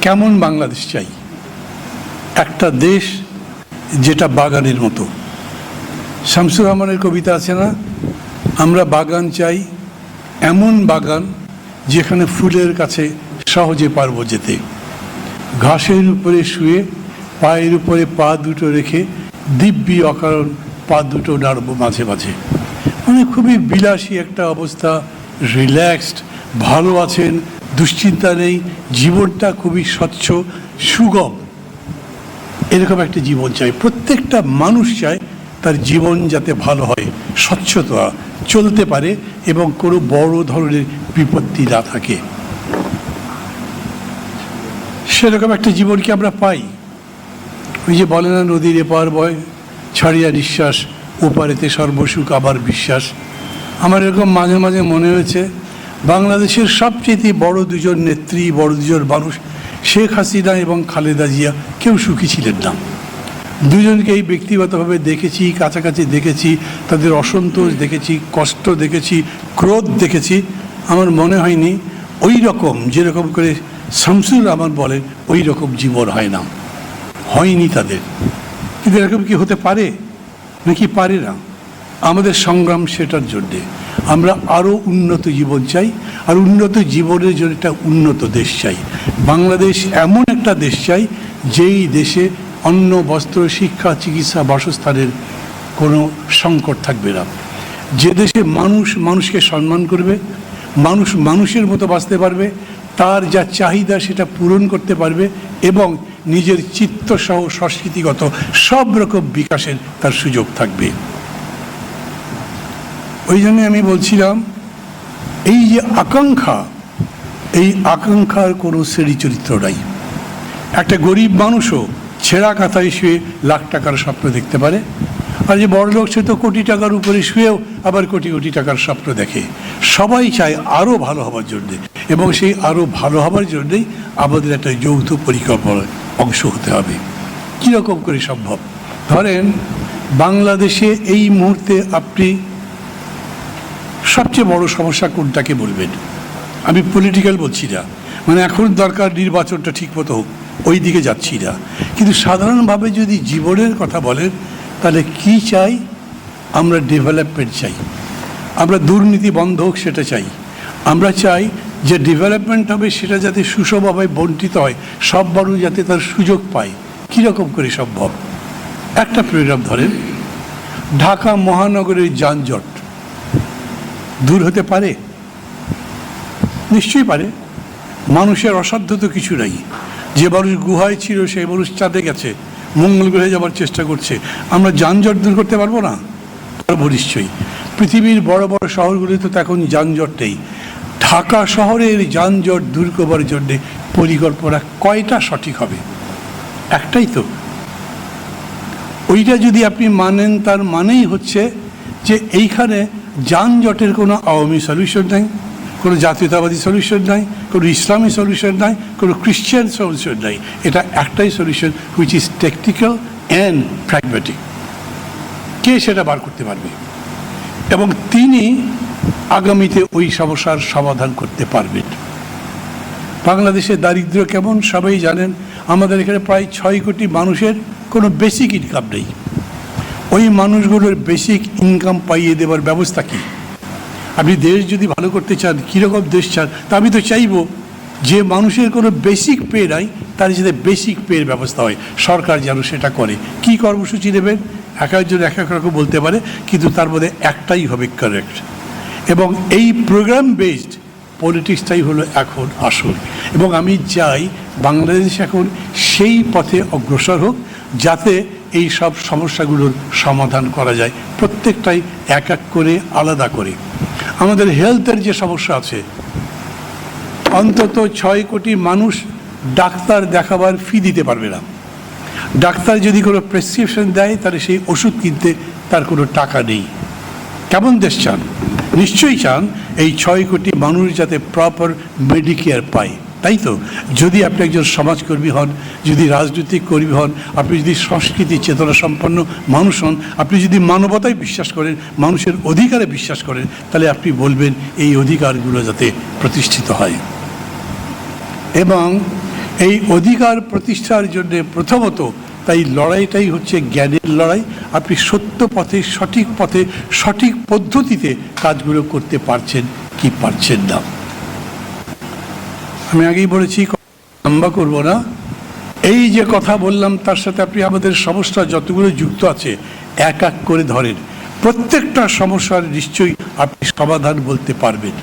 কেমন বাংলাদেশ চাই? একটা দেশ যেটা বাগানের মতো। শামসুর রহমানের কবিতা আছে না? আমরা বাগান চাই, এমন বাগান যেখানে ফুলের কাছে সহজে পারব যেতে। ঘাসের উপরে শুয়ে, পায়ের উপরে পা দুটো রেখে দিব্যি অকারণ পা দুটো নাড়বো মাঝে মাঝে। মানে খুবই বিলাসী একটা অবস্থা রিল্যাক্সড ভালো আছেন দুশ্চিন্তা নেই, জীবনটা খুবই স্বচ্ছ, সুগম। এরকম একটা জীবন চাই। প্রত্যেকটা মানুষ চায় তার জীবন যাতে ভালো হয়, স্বচ্ছতা চলতে পারে এবং কোনো বড় ধরনের বিপত্তি না থাকে। সেরকম একটা জীবন কি আমরা পাই? ওই যে বলে না, নদীর এপার বয়, ছাড়িয়া নিঃশ্বাস, ওপারেতে সর্বসুখ, আবার বিশ্বাস। আমার এরকম মাঝে মাঝে মনে হয়েছে বাংলাদেশের সবচেয়ে বড় দুজন নেত্রী, বড় দুজন মানুষ শেখ হাসিনা এবং খালেদা জিয়া, কেউ সুখী ছিলেন না। দুজনকেই ব্যক্তিগতভাবে দেখেছি, কাছাকাছি দেখেছি, তাদের অসন্তোষ দেখেছি, কষ্ট দেখেছি, ক্রোধ দেখেছি। আমার মনে হয়নি ওই রকম, যেরকম করে শামসুর রহমান বলেন ওই রকম জীবন হয় না। হয়নি তাদের। কিন্তু এরকম কি হতে পারে? নাকি পারে না? আমাদের সংগ্রাম সেটার জন্যে। আমরা আরও উন্নত জীবন চাই, আর উন্নত জীবনের জন্য একটা উন্নত দেশ চাই। বাংলাদেশ এমন একটা দেশ চাই, যেই দেশে অন্ন, বস্ত্র, শিক্ষা, চিকিৎসা, বাসস্থানের কোনো সংকট থাকবে না। যে দেশে মানুষ মানুষকে সম্মান করবে, মানুষ মানুষের মতো বাঁচতে পারবে, তার যা চাহিদা সেটা পূরণ করতে পারবে এবং নিজের চিত্তসহ সংস্কৃতিগত সব রকম বিকাশের তার সুযোগ থাকবে। ওই জন্যে আমি বলছিলাম, এই যে আকাঙ্ক্ষা, এই আকাঙ্ক্ষার কোনো শ্রেণি চরিত্র নাই একটা গরিব মানুষও ছেঁড়া কাঁথায় শুয়ে লাখ টাকার স্বপ্ন দেখতে পারে, আর যে বড় লোক সে তো কোটি টাকার উপরে শুয়েও আবার কোটি কোটি টাকার স্বপ্ন দেখে। সবাই চায় আরও ভালো হবার জন্যে, এবং সেই আরও ভালো হওয়ার জন্যেই আমাদের একটা যৌথ পরিকল্পনার অংশ হতে হবে। কীরকম করে সম্ভব? ধরেন, বাংলাদেশে এই মুহূর্তে আপনি সবচেয়ে বড় সমস্যা কোনটাকে বলবেন? আমি পলিটিক্যাল বলছি না। মানে এখন দরকার নির্বাচনটা ঠিক মতো হোক, ওই দিকে যাচ্ছি না। কিন্তু সাধারণভাবে যদি জীবনের কথা বলেন, তাহলে কি চাই? আমরা ডেভেলপমেন্ট চাই। আমরা দুর্নীতি বন্ধ হোক, সেটা চাই। আমরা চাই যে ডেভেলপমেন্ট হবে, সেটা যাতে সুষমভাবে বন্টিত হয়, সব মানুষ যাতে তার সুযোগ পায়। কীরকম করে সম্ভব? একটা প্রোগ্রাম ধরেন। ঢাকা মহানগরের যানজট। দূর হতে পারে? নিশ্চয়ই পারে। মানুষের অসাধ্য তো কিছু নাই। যে মানুষ গুহায় ছিল, সেই মানুষ চাঁদে গেছে। মঙ্গল গ্রহে যাওয়ার চেষ্টা করছে। আমরা যানজট দূর করতে পারব না? পারব নিশ্চয়ই। পৃথিবীর বড় বড় শহরগুলিতে তো এখন যানজট নেই। ঢাকা শহরের যানজট দূর করবার জন্যে পরিকল্পনা কয়টা সঠিক হবে? একটাই তো। ওইটা যদি আপনি মানেন, তার মানেই হচ্ছে যে এইখানে যানজটের কোনো আওয়ামী সলিউশন নাই, কোনো জাতীয়তাবাদী সলিউশন নাই, কোনো ইসলামী সলিউশন নাই, কোনো খ্রিশ্চান সলিউশন নাই। এটা একটাই solution which is technical and pragmatic কে সেটা বার করতে পারবে? এবং তিনি আগামীতে ওই সমস্যার সমাধান করতে পারবেন। বাংলাদেশে দারিদ্র কেমন, সবাই জানেন। আমাদের এখানে প্রায় ছয় কোটি মানুষের কোনো বেসিক ইনকাম নেই। ওই মানুষগুলোর বেসিক ইনকাম পাইয়ে দেওয়ার ব্যবস্থা কী? আপনি দেশ যদি ভালো করতে চান, কীরকম দেশ চান, তা আমি তো চাইব যে মানুষের কোনো বেসিক পে নাই তার যাতে বেসিক পের ব্যবস্থা হয়। সরকার যেন সেটা করে। কি কর্মসূচি নেবেন? এক একজন এক এক রকম বলতে পারে, কিন্তু তার মধ্যে একটাই হবে কারেক্ট এবং এই প্রোগ্রাম বেসড পলিটিক্সটাই হলো এখন আসল। এবং আমি চাই বাংলাদেশ এখন সেই পথে অগ্রসর হোক, যাতে এই সব সমস্যাগুলোর সমাধান করা যায়। প্রত্যেকটাই এক এক করে আলাদা করে। আমাদের হেলথের যে সমস্যা আছে, অন্তত ছয় কোটি মানুষ ডাক্তার দেখাবার ফি দিতে পারবে না। ডাক্তার যদি কোনো প্রেসক্রিপশন দেয়, তাহলে সেই ওষুধ কিনতে তার কোনো টাকা নেই। কেমন দেশ চান? নিশ্চয়ই চান এই ছয় কোটি মানুষ যাতে প্রপার মেডিকেয়ার পায়। তাই তো? যদি আপনি একজন সমাজকর্মী হন, যদি রাজনৈতিক কর্মী হন, আপনি যদি সংস্কৃতি চেতনা সম্পন্ন মানুষ হন, আপনি যদি মানবতায় বিশ্বাস করেন, মানুষের অধিকারে বিশ্বাস করেন, তাহলে আপনি বলবেন এই অধিকারগুলো যাতে প্রতিষ্ঠিত হয়। এবং এই অধিকার প্রতিষ্ঠার জন্য প্রথমত তাই লড়াইটাই হচ্ছে জ্ঞানের লড়াই। আপনি সত্য পথে, সঠিক পথে, সঠিক পদ্ধতিতে কাজগুলো করতে পারছেন কি পারছেন না। আমি আগেই বলেছি, লম্বা করব না। এই যে কথা বললাম, তার সাথে আপনি আমাদের সমস্যা যতগুলো যুক্ত আছে, এক এক করে ধরেন। প্রত্যেকটা সমস্যার নিশ্চয়ই আপনি সমাধান বলতে পারবেন।